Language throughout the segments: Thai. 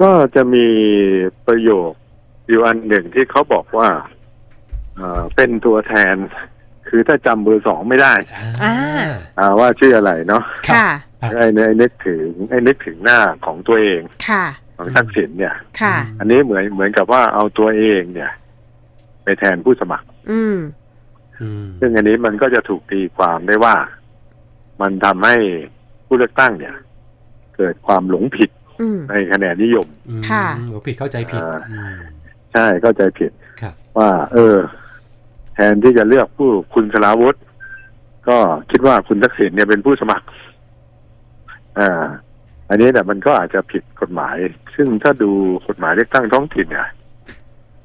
ก็จะมีประโยคอยู่อันหนึ่งที่เขาบอกว่าเอ่อเป็นตัวแทน คือถ้าจำเบอร์สองไม่ได้อ่าอ่าว่าชื่ออะไรเนาะค่ะไอ้เนี่ยนึกถึงไอ้นึกถึงหน้าของตัวเองค่ะ ของทักษิณเนี่ย ค่ะ อันนี้เหมือนเหมือนกับว่าเอาตัวเองเนี่ย ไปแทนผู้สมัคร อืมอืมซึ่งอันนี้มันก็จะถูกตีความได้ว่า มันทำให้ผู้เลือกตั้งเนี่ย เกิดความหลงผิดอืม ในคะแนนนิยมอืมค่ะหนูผิดเข้าใจผิดอ่าอืมใช่เข้าใจผิดครับว่า เออ แทนที่จะเลือกผู้คุณสลาวุธก็คิดว่าคุณทักษิณเนี่ยเป็นผู้สมัคร อ่า อันนี้แต่มันก็อาจจะผิดกฎหมาย ซึ่งถ้าดูกฎหมายเลือกตั้งท้องถิ่นเนี่ย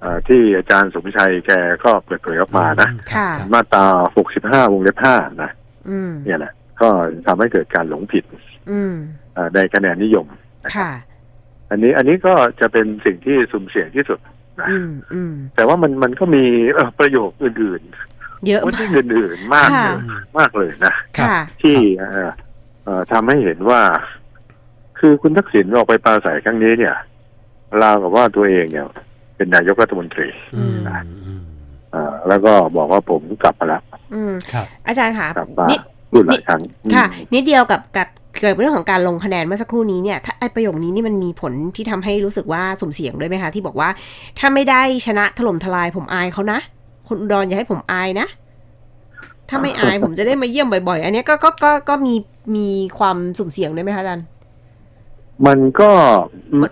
อ่าที่อาจารย์สมชัยแกก็เปิดเผยออกมานะค่ะรับมาตรา65วงเล็บ5นะอืมเนี่ยแหละก็ทำให้เกิดการหลงผิดอืมอ่าในคะแนนนิยม ค่ะ อันนี้อันนี้ก็จะเป็นสิ่งที่สุ่มเสี่ยงที่สุดนะอืมอืมแต่ว่ามันมันก็มีเอ่อประโยคอื่นเยอะๆว่ามาที่กอื่นๆมากค่ะ เลยมากเลยนะ ครับ ค่ะ ที่เอ่อเอ่อทำให้เห็นว่า คือคุณทักษิณออกไปปราศัยครั้งนี้เนี่ยราวกับว่าตัวเองเนี่ย เป็นนายกรัฐมนตรีอืม อืมอ่าแล้วก็บอกว่าผมกลับมาแล้วอืม ครับ อาจารย์ค่ะกลับมานิด พูดหลายครั้งค่ะอืมนิดเดียวกับกับ เกี่ยวกับเรื่องของการลงคะแนนเมื่อสักครู่นี้เนี่ยถ้าไอประโยคนี้นี่มันมีผลที่ทำให้รู้สึกว่าสุ่มเสี่ยงด้วยไหมคะ ที่บอกว่า ถ้าไม่ได้ชนะถล่มทลายผมอายเขานะคุณอุดรอย่าให้ผมอายนะ ถ้าไม่อายผมจะได้มาเยี่ยมบ่อย ๆ อันเนี้ยก็ก็ก็ก็มีมีความสุ่มเสี่ยงด้วยไหมคะอาจารย์มันก็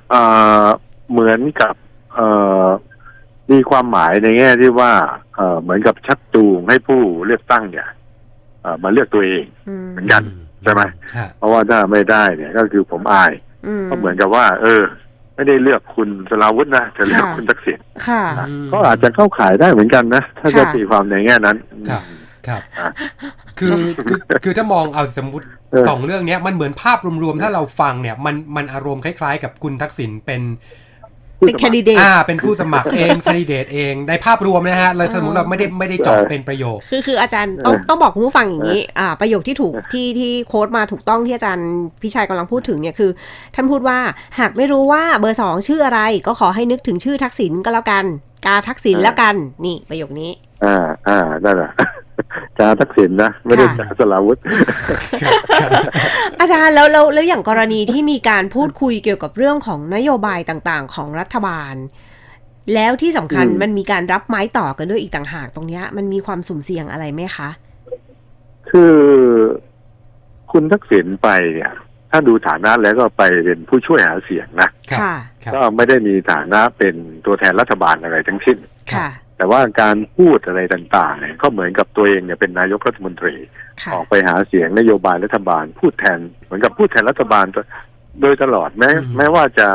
เอ่อเหมือนกับเอ่อมีความหมายในแง่ที่ว่าเอ่อเหมือนกับชักจูงให้ผู้เลือกตั้งเนี่ยเอ่อมาเลือกตัวเองอืมเหมือนกัน ใช่ไหมฮะเพราะว่าถ้าไม่ได้เนี่ยก็คือผมอายอืมก็เหมือนกับว่า เออ ไม่ได้เลือกคุณสลาวุธนะแต่เลือกค่ะคุณทักษิณค่ะนะก็อาจจะเข้าขายได้เหมือนกันนะ ถ้าจะค่ะตีความในแง่นั้นครับครับอะคือคือคือถ้ามองเอาสมมติเออสองเรื่องเนี้ยมันเหมือนภาพรวมๆถ้าเราฟังเนี่ย มันมันอารมณ์คล้ายๆ กับคุณทักษิณเป็นผู้ เป็นสแคมัครดิเดตอ่าเป็นผู้สมัครเองแคนดิเดตเองในภาพรวมนะฮะเราสมมติเราไม่ได้ไม่ได้เจาะเออเป็นประโยค คือคืออาจารย์ต้องเออต้องบอกคุณผู้ฟังอย่างนี้อ่าประโยคที่ถูกที่ที่โค้ดมาถูกต้องที่อาจารย์พี่ชัยกำลังพูดถึงเนี่ยคือ ท่านพูดว่าหากไม่รู้ว่าเบอร์สองชื่ออะไร ก็ขอให้นึกถึงชื่อทักษิณก็แล้วกัน กาทักษิณแล้วกันนี่ประโยคนี้ อ่าอ่านั่นแหละ จาทักษิณนะ ไม่ได้ค่ะจาสลาวุธ อาจารย์แล้วแล้วแล้วอย่างกรณีที่มีการพูดคุยเกี่ยวกับเรื่องของนโยบายต่างๆ ของรัฐบาล แล้วที่สำคัญอืมมันมีการรับไม้ต่อกันด้วยอีกต่างหากตรงเนี้ยมันมีความสุ่มเสี่ยงอะไรไหมคะ คือคุณทักษิณไปเนี่ยถ้าดูฐานะแล้วก็ไปเป็นผู้ช่วยหาเสียงนะครับค่ะครับก็ไม่ได้มีฐานะเป็นตัวแทนรัฐบาลอะไรทั้งสิ้นค่ะ แต่ว่าการพูดอะไรต่างๆเนี่ยก็เหมือนกับตัวเองเนี่ยเป็นนายกรัฐมนตรีค่ะออกไปหาเสียงนโยบายรัฐบาล พูดแทน เหมือนกับพูดแทนรัฐบาลโดยตลอดแม้อืมแม้ว่าจะ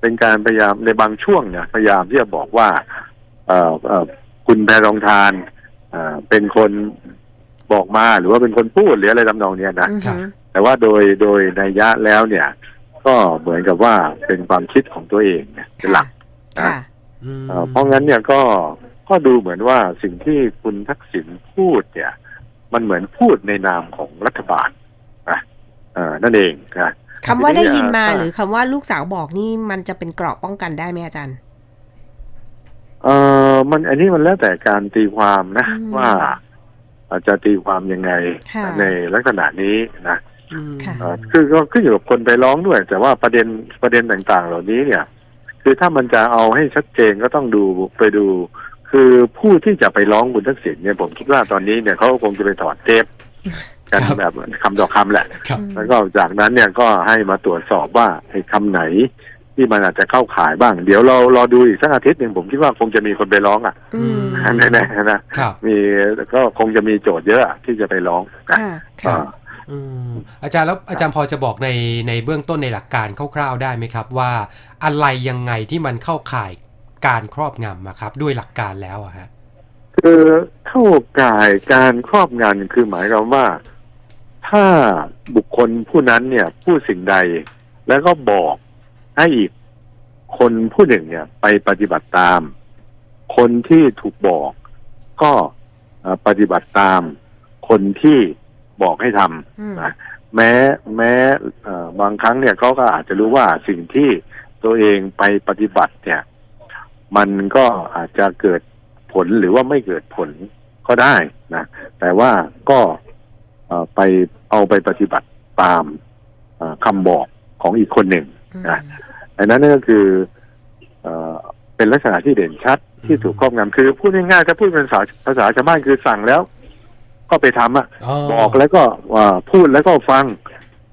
เป็นการพยายามในบางช่วงเนี่ยพยายามที่จะบอกว่าเอ่อเอ่อคุณแพรองทานเอ่อเป็นคนบอกมาหรือว่าเป็นคนพูดหรืออะไรทำนองเนี้ยนะอือฮึแต่ว่าโดยโดยนัยยะแล้วเนี่ย ก็เหมือนกับว่าเป็นความคิดของตัวเองเนี่ยเป็นหลักค่ะอืมเอ่อเพราะงั้นเนี่ยก็ ก็ดูเหมือนว่าสิ่งที่คุณทักษิณพูดเนี่ย มันเหมือนพูดในนามของรัฐบาลนะเอ่อนั่นเองนะคำว่าได้ยินมาทีนี้อะหรือคำว่าลูกสาวบอกนี่มันจะเป็นเกราะป้องกันได้ไหมอาจารย์เอ่อมันอันนี้มันแล้วแต่การตีความนะอืมว่าอาจจะตีความยังไงค่ะในลักษณะนี้นะอืมค่ะเอ่อคือก็ขึ้นอยู่กับคนไปร้องด้วย แต่ว่าประเด็นประเด็นต่างๆ เหล่านี้เนี่ย คือถ้ามันจะเอาให้ชัดเจนก็ต้องดูไปดู คือผู้ที่จะไปร้องคุณทักษิณเนี่ยผมคิดว่าตอนนี้เนี่ยเขาคงจะไปถอดเทปกันครับแบบคำต่อคำแหละครับแล้วก็จากนั้นเนี่ยก็ให้มาตรวจสอบว่าไอ้คำไหนที่มันอาจจะเข้าข่ายบ้าง เดี๋ยวเรารอดูอีกสักอาทิตย์หนึ่งผมคิดว่าคงจะมีคนไปร้องอะอืมมแน่ๆนะครับมีก็คงจะมีโจทย์เยอะที่จะไปร้องนะค่ะครัค่ะบอืมอาจารย์แล้วอาจารย์พอจะบอกในในเบื้องต้นในหลักการคร่าวๆได้ไหมครับ ว่าอะไรยังไงที่มันเข้าข่าย การครอบงำอะครับ ด้วยหลักการแล้วอะฮะคือเข้าก่ายการครอบงำคือหมายความว่า ถ้าบุคคลผู้นั้นเนี่ยพูดสิ่งใดแล้วก็บอกให้อีกคนผู้หนึ่งเนี่ย ไปปฏิบัติตาม คนที่ถูกบอกก็เอ่อปฏิบัติตาม คนที่บอกให้ทำอืมนะแม้แม้เอ่อบางครั้งเนี่ยเขาก็อาจจะรู้ว่าสิ่งที่ตัวเองไปปฏิบัติเนี่ย มันก็อาจจะเกิดผลหรือว่าไม่เกิดผลก็ได้นะแต่ว่าก็เอ่อไปเอาไปปฏิบัติตามเอ่อคำบอกของอีกคนหนึ่งนะอันนั้นก็คือเอ่อเป็นลักษณะที่เด่นชัดที่ถูกครอบงำคือพูดง่ายๆถ้าพูดเป็นภาษาภาษาชาวบ้านคือสั่งแล้ว ก็ไปทำอะบอกแล้วก็อ่าพูดแล้วก็ฟัง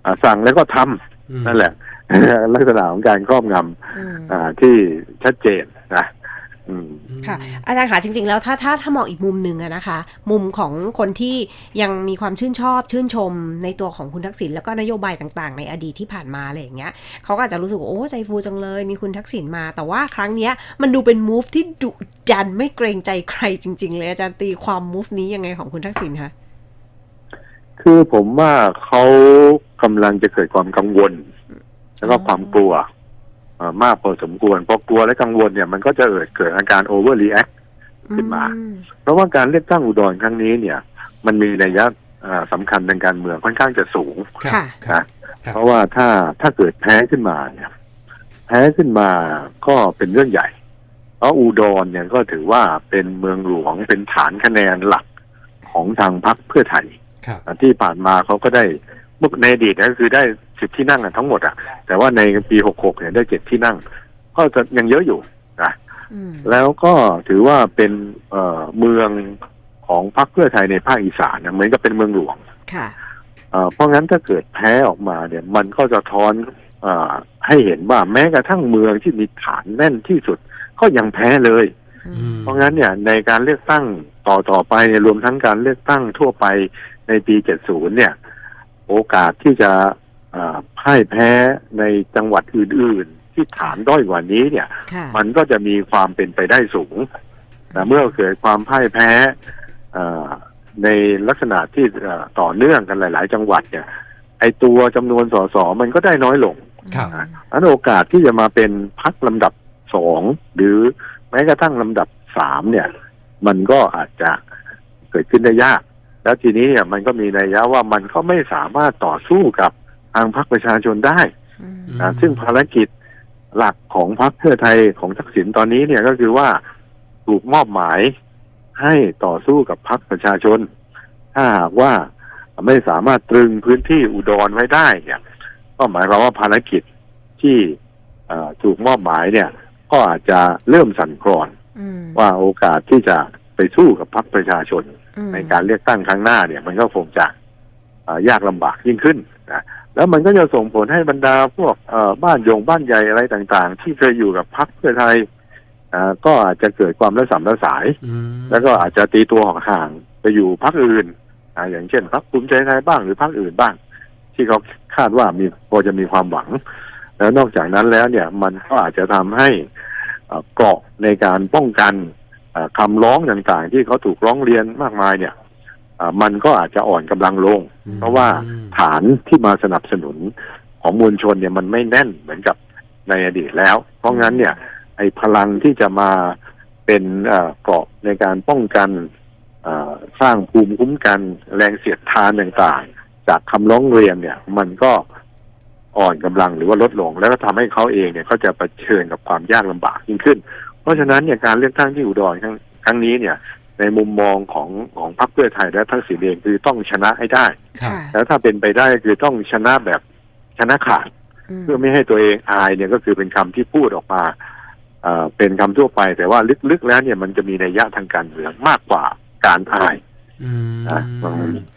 อ่าสั่งแล้วก็ทำอืมนั่นแหละลักษณะของการครอบงอืมำอ่าที่ชัดเจน นะอืมค่ะอาจารย์คะจริง ๆ แล้วถ้าถ้าถ้ามองอีกมุมหนึ่งอะนะคะ มุมของคนที่ยังมีความชื่นชอบชื่นชมในตัวของคุณทักษิณแล้วก็นโยบายต่างๆ ในอดีตที่ผ่านมาอะไรอย่างเงี้ยเขาก็อาจจะรู้สึกว่าโอ้ใจฟูจังเลย มีคุณทักษิณมา แต่ว่าครั้งเนี้ยมันดูเป็นมูฟที่ดุดันไม่เกรงใจใครจริง ๆ เลยอาจารย์ตีความมูฟนี้ยังไงของคุณทักษิณคะคือผมว่าเขากำลังจะเกิดความกังวล แล้วก็ความกลัวอ่า มากพอสมควรพอกลัวและกังวลเนี่ยมันก็จะเกิดเกิดอาการโอเวอร์รีแอคขึ้นมาอืเพราะว่าการเลือกตั้งอุดรครั้งนี้เนี่ย มันมีนัยยะอ่าสำคัญทางการเมืองค่อนข้างจะสูงครับค่ะครับนะเพราะว่าถ้าถ้าเกิดแพ้ขึ้นมาเนี่ยแพ้ขึ้นมาก็เป็นเรื่องใหญ่ เพราะอุดรเนี่ยก็ถือว่าเป็นเมืองหลวงเป็นฐานคะแนนหลักของทางพรรคเพื่อไทยครับที่ผ่านมาเขาก็ได้เมื่อในอดีตก็คือได้ สิบที่นั่งอะทั้งหมดอะแต่ว่าในปีหกหกเนี่ยได้เจ็ดที่นั่ง ก็จะยังเยอะอยู่นะอืมแล้วก็ถือว่าเป็นเอ่อเมืองของพรรคเพื่อไทยในภาคอีสานนะเหมือนกับเป็นเมืองหลวงค่ะเอ่อเพราะงั้นถ้าเกิดแพ้ออกมาเนี่ย มันก็จะท้อนเอ่อให้เห็นว่าแม้กระทั่งเมืองที่มีฐานแน่นที่สุด ก็ยังแพ้เลยอือืมมเพราะงั้นเนี่ยในการเลือกตั้งต่อต่อไปเนี่ยรวมทั้งการเลือกตั้งทั่วไปในปี 70 เนี่ย โอกาสที่จะเอ่อ พ่ายแพ้ในจังหวัดอื่น ๆ ที่ฐานด้อยกว่านี้เนี่ยค่ะมันก็จะมีความเป็นไปได้สูงนะเมื่อเกิดความพ่ายแพ้เอ่อในลักษณะที่เอ่อต่อเนื่องกันหลาย ๆ จังหวัดเนี่ย ไอตัวจำนวนสสมันก็ได้น้อยลงครับอันโอกาสที่จะมาเป็นพักลำดับสองหรือแม้กระทั่งลำดับสามเนี่ย มันก็อาจจะเกิดขึ้นได้ยาก แล้วทีนี้เนี่ยมันก็มีนัยยะว่ามันก็ไม่สามารถต่อสู้กับทางพรรคประชาชนได้อืมอืมนะซึ่งภารกิจหลักของพรรคเพื่อไทยของทักษิณตอนนี้เนี่ยก็คือว่าถูกมอบหมายให้ต่อสู้กับพรรคประชาชน ถ้าหากว่าไม่สามารถตรึงพื้นที่อุดรไว้ได้เนี่ยก็หมายความว่าภารกิจที่เอ่อถูกมอบหมายเนี่ย ก็อาจจะเริ่มสั่นคลอนอืมว่าโอกาสที่จะไปสู้กับพรรคประชาชนอืมในการเลือกตั้งครั้งหน้าเนี่ย มันก็คงจะเอ่อยากลำบากยิ่งขึ้นนะ แล้วมันก็จะส่งผลให้บรรดาพวกเอ่อบ้านยงบ้านใหญ่อะไรต่างๆ ที่เคยอยู่กับพรรคเพื่อไทยอ่าก็อาจจะเกิดความระสำระสายอืมแล้วก็อาจจะตีตัวห่างๆไปอยู่พรรคอื่นอ่าอย่างเช่นพรรคภูมิใจไทยบ้างหรือพรรคอื่นบ้าง ที่เขาคาดว่ามีพอจะมีความหวัง แล้วนอกจากนั้นแล้วเนี่ยมันก็อาจจะทำให้เอ่อเกราะในการป้องกันเอ่อคำร้องต่างๆ ที่เขาถูกร้องเรียนมากมายเนี่ยอ่า มันก็อาจจะอ่อนกำลังลง เพราะว่าฐานที่มาสนับสนุนของมวลชนเนี่ยมันไม่แน่นเหมือนกับในอดีตแล้ว เพราะงั้นเนี่ย ไอ้พลังที่จะมาเป็นเอ่อเกราะในการป้องกันเอ่อสร้างภูมิคุ้มกันแรงเสียดทานต่างๆ จากคำร้องเรียนเนี่ย มันก็อ่อนกำลังหรือว่าลดลง แล้วก็ทำให้เขาเองเนี่ยก็จะเผชิญกับความยากลำบากยิ่งขึ้น เพราะฉะนั้นเนี่ยการเลือกตั้งที่อุดรครั้งครั้งนี้เนี่ย ในมุมมองของของพรรคเพื่อไทยและทักษิณเองคือต้องชนะให้ได้ครับค่ะแล้วถ้าเป็นไปได้คือต้องชนะแบบชนะขาดมเพื่อไม่ให้ตัวเองอายเนี่ยก็คือเป็นคำที่พูดออกมาเอ่อเป็นคำทั่วไป แต่ว่าลึกๆแล้วเนี่ยมันจะมีนัยยะทางการเมืองมากกว่าการอาย อืมอะ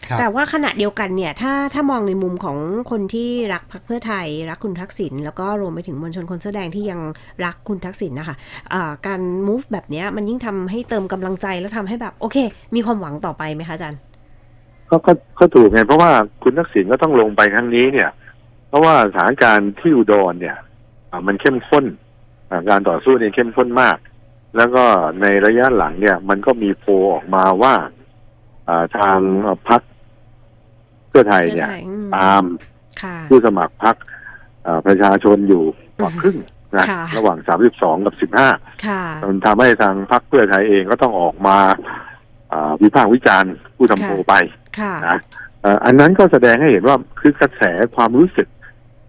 ครับ แต่ว่าขณะเดียวกันเนี่ย ถ้าถ้ามองในมุมของคนที่รักพรรคเพื่อไทย รักคุณทักษิณแล้วก็รวมไปถึงมวลชนคนเสื้อแดงที่ยังรักคุณทักษิณนะคะอ่าการ move แบบเนี้ยมันยิ่งทำให้เติมกำลังใจแล้วทำให้แบบโอเค มีความหวังต่อไปไหมคะอาจารย์ ก็ก็ก็ถูกไงเพราะว่าคุณทักษิณก็ต้องลงไปครั้งนี้เนี่ย เพราะว่าสถานการณ์ที่อุดรเนี่ยอ่ามันเข้มข้นอ่าการต่อสู้เนี่ยเข้มข้นมาก แล้วก็ในระยะหลังเนี่ย มันก็มีโพลออกมาว่าอ่า ทางพรรคเพื่อไทยเนี่ยเพื่อไทยอืมตามค่ะผู้สมัครพรรคอ่าประชาชนอยู่กว่าอืมครึ่งนะค่ะระหว่าง32กับ15ค่ะมันทำให้ทางพรรคเพื่อไทยเองก็ต้องออกมาอ่าวิพากษ์วิจารณ์ผู้ทำโพลไปค่ะนะเอ่ออันนั้นก็แสดงให้เห็นว่าคือกระแสความรู้สึก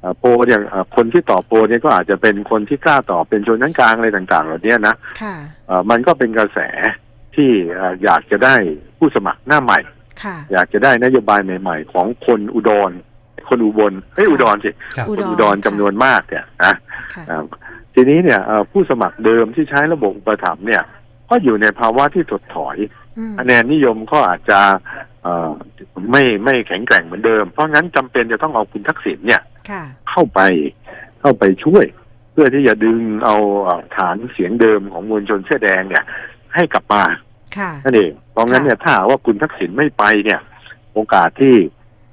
อ่าโพลเนี่ยอ่าคนที่ตอบโพลเนี่ยก็อาจจะเป็นคนที่กล้าตอบเป็นชนชั้นกลางอะไรต่าง ๆ เหล่านี้นะค่ะอ่ามันก็เป็นกระแส ที่อ่าอยากจะได้ผู้สมัครหน้าใหม่ค่ะอยากจะได้นโยบายใหม่ ๆ ของคนอุดร คนอุบลเฮ้ยอุดรสิครับอุคนอุดรจำนวนมากเนี่ยนะค่ะอ่าทีนี้เนี่ยเอ่อผู้สมัครเดิมที่ใช้ระบบอุปถัมภ์เนี่ย ก็อยู่ในภาวะที่ถดถอยอืมคะแนนนิยมก็อาจจะเอ่อไม่ไม่แข็งแกร่งเหมือนเดิม เพราะงั้นจำเป็นจะต้องเอาคุณทักษิณเนี่ยค่ะเข้าไปเข้าไปช่วย เพื่อที่จะดึงเอาเอ่อฐานเสียงเดิมของมวลชนเสื้อแดงเนี่ย ให้กลับมาค่ะ นั่นเองเพราะงั้นเนี่ยถ้าหากว่าคุณทักษิณไม่ไปเนี่ย โอกาสที่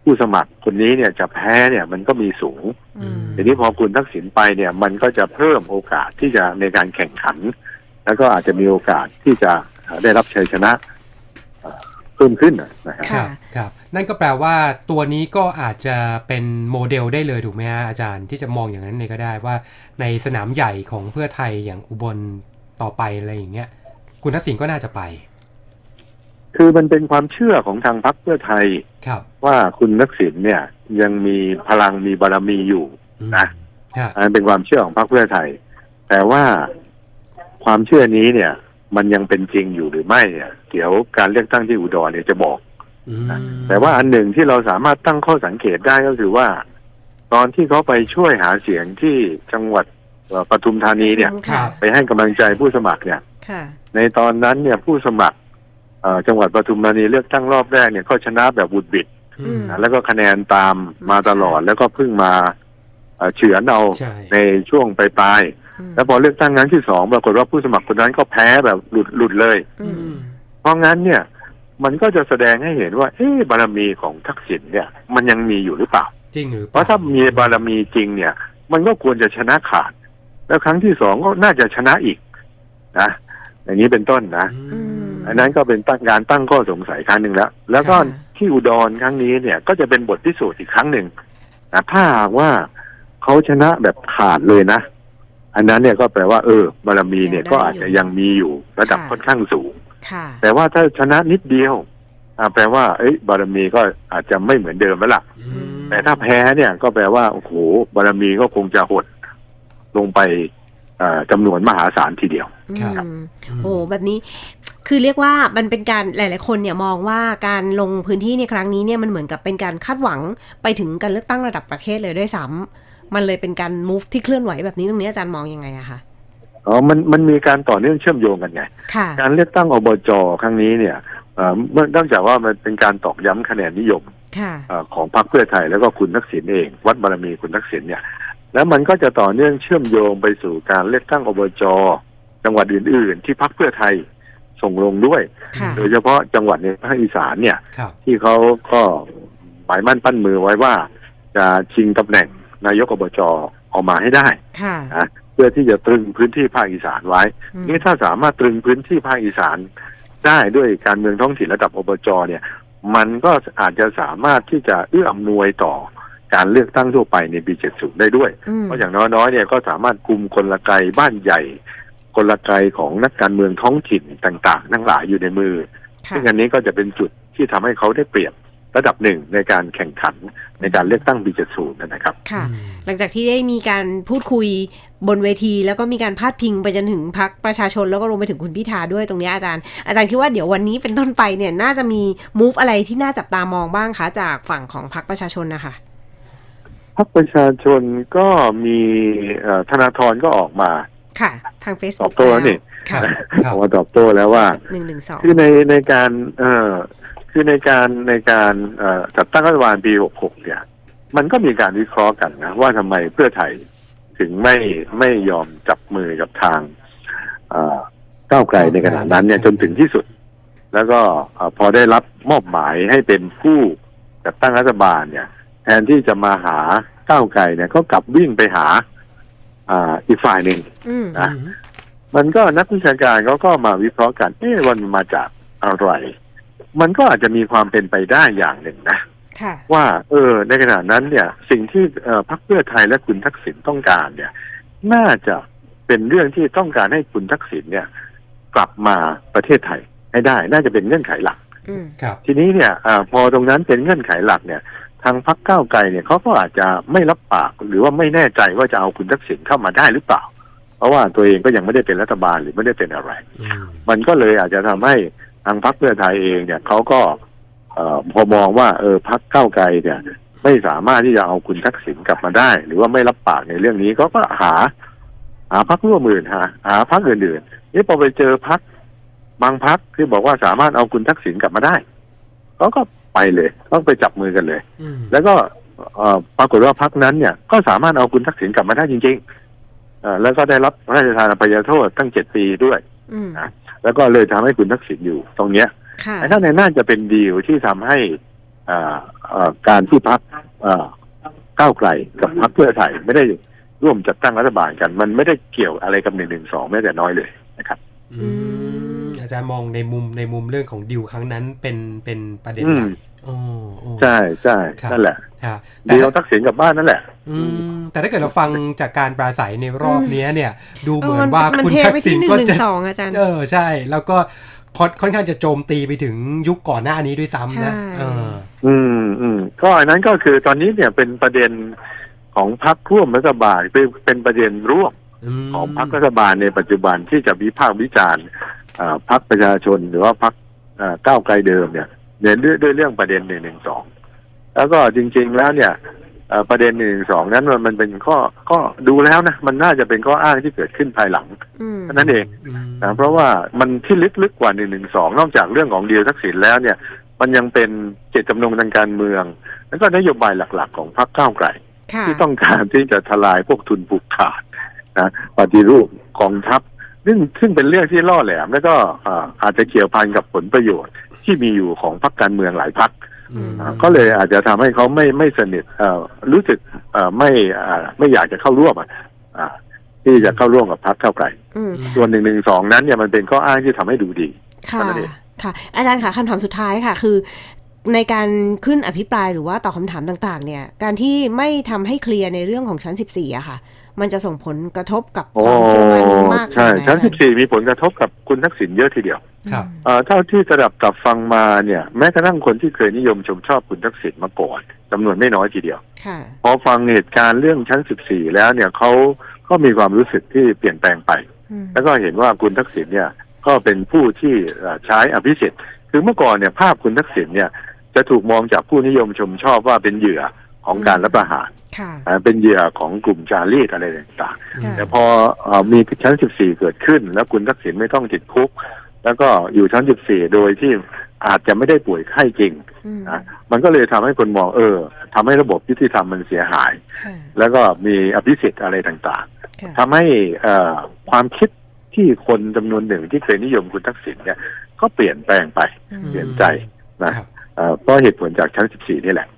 ผู้สมัครคนนี้เนี่ยจะแพ้เนี่ยมันก็มีสูงอืมทีนี้พอคุณทักษิณไปเนี่ย มันก็จะเพิ่มโอกาสที่จะในการแข่งขัน แล้วก็อาจจะมีโอกาสที่จะได้รับชัยชนะเอ่อเพิ่มขึ้นนะครับครับครับ นั่นก็แปลว่าตัวนี้ก็อาจจะเป็นโมเดลได้เลยถูกไหมฮะอาจารย์ที่จะมองอย่างนั้นเลยก็ได้ว่า ในสนามใหญ่ของเพื่อไทยอย่างอุบลต่อไปอะไรอย่างเงี้ย คุณทักษิณก็น่าจะไป คือมันเป็นความเชื่อของทางพรรคเพื่อไทย ครับ ว่าคุณทักษิณเนี่ย ยังมีพลังมีบารมีอยู่อืมนะครับอันเป็นความเชื่อของพรรคเพื่อไทย แต่ว่าความเชื่อนี้เนี่ย มันยังเป็นจริงอยู่หรือไม่เนี่ย เดี๋ยวการเลือกตั้งที่อุดรเนี่ยจะบอกอืมแต่ว่าอันหนึ่งที่เราสามารถตั้งข้อสังเกตได้ก็คือว่า ตอนที่เขาไปช่วยหาเสียงที่จังหวัดเอ่อปทุมธานีเนี่ยค่ะไปให้กำลังใจผู้สมัครเนี่ยค่ะในตอนนั้นเนี่ยผู้สมัครเอ่อ จังหวัดปทุมธานีเลือกตั้งรอบแรกเนี่ยก็ชนะแบบบุดบิดอืมนะแล้วก็คะแนนตามมาตลอดแล้วก็เพิ่งมาเอ่อเฉือนเอาใช่ในช่วงปลายอืมๆแล้วพอเลือกตั้งครั้งที่สองปรากฏว่าผู้สมัครคนนั้นก็แพ้แบบหลุดหลุดเลยอืมเพราะงั้นเนี่ย มันก็จะแสดงให้เห็นว่า เอ๊ะบารมีของทักษิณเนี่ย มันยังมีอยู่หรือเปล่าจริงหรือเพราะถ้ามีบารมีจริงเนี่ย มันก็ควรจะชนะขาด แล้วครั้งที่สองก็น่าจะชนะอีกนะอย่างนี้เป็นต้นนะ อืมอันนั้นก็เป็นตั้งการตั้งข้อสงสัยครั้งหนึ่งแล้ว แล้วก็ค่ะที่อุดรครั้งนี้เนี่ย ก็จะเป็นบทพิสูจน์อีกครั้งหนึ่งนะถ้าหากว่าเขาชนะแบบขาดเลยนะ อันนั้นเนี่ยก็แปลว่าเออบารมีเนี่ยก็อาจจะยังมีอยู่ระดับค่อนข้างสูงค่ะแต่ว่าถ้าชนะนิดเดียวอ่าแปลว่า เอ้ย บารมีก็อาจจะไม่เหมือนเดิมแล้วล่ะอืมแต่ถ้าแพ้เนี่ยก็แปลว่าโอ้โหบารมีก็คงจะหดลงไปอ่า จำานวนมหาศาลทีเดียวอืมโอ้แบบนี้คือเรียกว่ามันเป็นการหลาย ๆ คนเนี่ยมองว่าการลงพื้นที่ในครั้งนี้เนี่ยมันเหมือนกับเป็นการคาดหวังไปถึงการเลือกตั้งระดับประเทศเลยด้วยซ้ำมันเลยเป็นการ move ที่เคลื่อนไหวแบบนี้ตรงนี้อาจารย์มองยังไงอะคะอ๋อมันมันมีการต่อเนื่องเชื่อมโยงกันไงค่ะการเลือกตั้งอบจครั้งนี้เนี่ยเอ่อเมื่อเนื่องจากว่ามันเป็นการตอกย้ำคะแนนนิยมค่ะเอ่อของพรรคเพื่อไทยแล้วก็คุณทักษิณเอง วัดบารมีคุณทักษิณเนี่ย แล้วมันก็จะต่อเนื่องเชื่อมโยงไปสู่การเลือกตั้งอบจจังหวัดอื่น ๆ ที่พรรคเพื่อไทยส่งลงด้วยค่ะโดยเฉพาะจังหวัดในภาคอีสานเนี่ยครับที่เขาก็หมายมั่นปั้นมือไว้ว่า จะชิงตำแหน่งนายกอบจออกมาให้ได้ค่ะนะเพื่อที่จะตรึงพื้นที่ภาคอีสานไว้อืมนี่ถ้าสามารถตรึงพื้นที่ภาคอีสานได้ด้วยการเมืองท้องถิ่นระดับอบจเนี่ย มันก็อาจจะสามารถที่จะเอื้ออำนวยต่อ การเลือกตั้งทั่วไปในปี70ได้ด้วยอืมเพราะอย่างน้อยๆเนี่ยก็สามารถคุมกลไกบ้านใหญ่ กลไกของนักการเมืองท้องถิ่นต่างๆ ทั้งหลายอยู่ในมือค่ะซึ่งอันนี้ก็จะเป็นจุดที่ทำให้เขาได้เปรียบระดับหนึ่งในการแข่งขันในการเลือกตั้งปี70นะครับ ค่ะอืมหลังจากที่ได้มีการพูดคุยบนเวทีแล้วก็มีการพาดพิงไปจนถึงพักประชาชน แล้วก็รวมไปถึงคุณพิธาด้วยตรงนี้อาจารย์ อาจารย์คิดว่าเดี๋ยววันนี้เป็นต้นไปเนี่ยน่าจะมี move อะไรที่น่าจับตามองบ้างคะจากฝั่งของพักประชาชนนะคะ พรรคประชาชนก็มีเอ่อธนาธรก็ออกมา ค่ะ ทางตอ Facebook บโต้แล้วนี่ค่ะครัอบอกมาตอบโต้แล้วว่าหนึ่งหนึ่งสองคือในในการเอ่อคือในการในการเอ่อจัดตั้งรัฐบาลปี66เนี่ย มันก็มีการวิเคราะห์กันนะ ว่าทำไมเพื่อไทยถึงไม่ไม่ยอมจับมือกับทางเอ่อก้าวไกลในขณะนั้นเนี่ยจนถึงที่สุด แล้วก็เอ่อพอได้รับมอบหมายให้เป็นผู้จัดตั้งรัฐบาลเนี่ย แทนที่จะมาหาก้าวไกลเนี่ย ก็กลับวิ่งไปหา อ่า อีกฝ่ายหนึ่งอืมอะมันก็นักวิชาการเขาก็มาวิเคราะห์กันเอ๊ะวันมาจากอะไร มันก็อาจจะมีความเป็นไปได้อย่างหนึ่งนะ ค่ะ ว่า เออ ในขณะนั้นเนี่ย สิ่งที่เอ่อพรรคเพื่อไทยและคุณทักษิณต้องการเนี่ย น่าจะเป็นเรื่องที่ต้องการให้คุณทักษิณเนี่ย กลับมาประเทศไทยให้ได้ น่าจะเป็นเงื่อนไขหลัก อืม ครับ ทีนี้เนี่ยอาพอตรงนั้นเป็นเงื่อนไขหลักเนี่ย ทางพรรคก้าวไกลเนี่ยเขาก็อาจจะไม่รับปากหรือว่าไม่แน่ใจว่าจะเอาคุณทักษิณเข้ามาได้หรือเปล่า เพราะว่าตัวเองก็ยังไม่ได้เป็นรัฐบาลหรือไม่ได้เป็นอะไร มันก็เลยอาจจะทำให้ทางพรรคเพื่อไทยเองเนี่ยเขาก็เออพอมองว่าเออพรรคก้าวไกลเนี่ย ไม่สามารถที่จะเอาคุณทักษิณกลับมาได้ หรือว่าไม่รับปากในเรื่องนี้เขาก็หา หาพรรคร่วมมือหาหาพรรคอื่นๆนี่พอไปเจอพรรคบางพรรคที่บอกว่าสามารถเอาคุณทักษิณกลับมาได้เขาก็ ไปเลยต้องไปจับมือกันเลยอืมแล้วก็เอ่อปรากฏว่าพรรคนั้นเนี่ย ก็สามารถเอาคุณทักษิณกลับมาได้จริงๆเอ่อแล้วก็ได้รับพระราชทานอภัยโทษตั้งเจ็ดปีด้วยอืมอะแล้วก็เลยทำให้คุณทักษิณอยู่ตรงเนี้ยค่ะไอ้นั่นเนยน่าจะเป็นดีลที่ทำให้อ่าอ่าการที่พักก้าวไกลกับพรรคเพื่อไทยไม่ได้ร่วมจัดตั้งรัฐบาลกัน มันไม่ได้เกี่ยวอะไรกับหนึ่งหนึ่งสองแม้แต่น้อยเลยนะครับ อืมอา จารย์มองในมุมในมุมเรื่องของดิวครั้งนั้นเป็นเป็นประเด็นอืหลัมกโอ้โอ้ใช่ใช่ครับนั่นแหละครับแต่ดีลทักษิณกลับบ้านนั่นแหละอืมแต่ถ้าเกิดเราฟังจากการปราศัยในรอบเนี้ยเนี่ย ดูเหมือนมันว่ามันคุณเททักไปษิที่ณหนึ่งก็หนึ่จะงสองอาจารย์เออใช่ แล้วก็ค่อนค่อนข้างจะโจมตีไปถึงยุคก่อนหน้านี้ด้วยซ้ำนะใช่เอออืมอืมก็อันนั้นก็คือตอนนี้เนี่ยเป็นประเด็นของพรรคร่วมรัฐบาลเป็นเป็นประเด็นร่วมมของพรรครัฐบาลในปัจจุบันที่จะวิพากษ์วิจารณ์อ่า พรรคประชาชนหรือว่าพรรคอ่าก้าวไกลเดิมเนี่ยเนี่ยด้วยด้วยเรื่องประเด็นหนึ่งหนึ่งสองแล้วก็จริง ๆ แล้วเนี่ยอ่าประเด็นหนึ่งสองนั้นมันมันเป็นข้อก็ดูแล้วนะมันน่าจะเป็นข้ออ้างที่เกิดขึ้นภายหลังอืมเท่านั้นเองอืมนะเพราะว่ามันที่ลึกๆกว่าหนึ่งหนึ่งสองนอกจากเรื่องของดีลทักษิณแล้วเนี่ย มันยังเป็นเจตจำนงทางการเมือง แล้วก็นโยบายหลักๆ ของพรรคก้าวไกลค่ะที่ต้องการที่จะทลายพวกทุนผูกขาดนะปฏิรูปกองทัพ ซึ่งซึ่งเป็นเรื่องที่ล่อแหลม แล้วก็อ่าอาจจะเกี่ยวพันกับผลประโยชน์ที่มีอยู่ของพรรคการเมืองหลายพรรคอืมอ่าก็เลยอาจจะทำให้เขาไม่ไม่สนิทเอ่อรู้สึกเอ่อไม่อ่าไม่อยากจะเข้าร่วมอะอ่าที่จะเข้าร่วมกับพรรคก้าวไกลอืมส่วนหนึ่งหนึ่งสองนั้นเนี่ยมันเป็นข้ออ้างที่ทำให้ดูดีค่ะเท่านั้นเองค่ะอาจารย์ค่ะคำถามสุดท้ายค่ะ คือ ในการขึ้นอภิปรายหรือว่าตอบคำถามต่าง ๆ เนี่ย การที่ไม่ทำให้เคลียร์ในเรื่องของชั้น 14อะค่ะ มันจะส่งผลกระทบกับโอ้ความเชื่อมั่นมากใช่ขนาดไหนชั้นอาจารย์สิบสี่มีผลกระทบกับคุณทักษิณเยอะทีเดียวครับเอ่อเท่าที่สดับกับฟังมาเนี่ย แม้กระทั่งคนที่เคยนิยมชมชอบคุณทักษิณมาก่อนจำนวนไม่น้อยทีเดียวค่ะพอฟังเหตุการณ์เรื่องชั้น 14 แล้วเนี่ยเขาก็มีความรู้สึกที่เปลี่ยนแปลงไปอืมแล้วก็เห็นว่าคุณทักษิณเนี่ยก็เป็นผู้ที่เอ่อใช้อภิสิทธิ์คือเมื่อก่อนเนี่ยภาพคุณทักษิณเนี่ยจะถูกมองจากผู้นิยมชมชอบว่าเป็นเหยื่อของการรัฐประหารค่ะอ่า เป็นเหยื่อของกลุ่มจารีตอะไรต่างๆค่ะแต่พอเอ่อมีชั้น 14 เกิดขึ้น แล้วคุณทักษิณไม่ต้องติดคุก แล้วก็อยู่ชั้น 14 โดยที่อาจจะไม่ได้ป่วยไข้จริงอืมนะมันก็เลยทำให้คนมองเออทำให้ระบบยุติธรรมมันเสียหายค่ะแล้วก็มีอภิสิทธิ์อะไรต่างค่ะๆทำให้เอ่อความคิดที่คนจำนวนหนึ่งที่เคยนิยมคุณทักษิณเนี่ยก็เปลี่ยนแปลงไปอืมเปลี่ยนใจนะครับเอ่อเพราะเหตุผลจากชั้น 14 นี่แหละ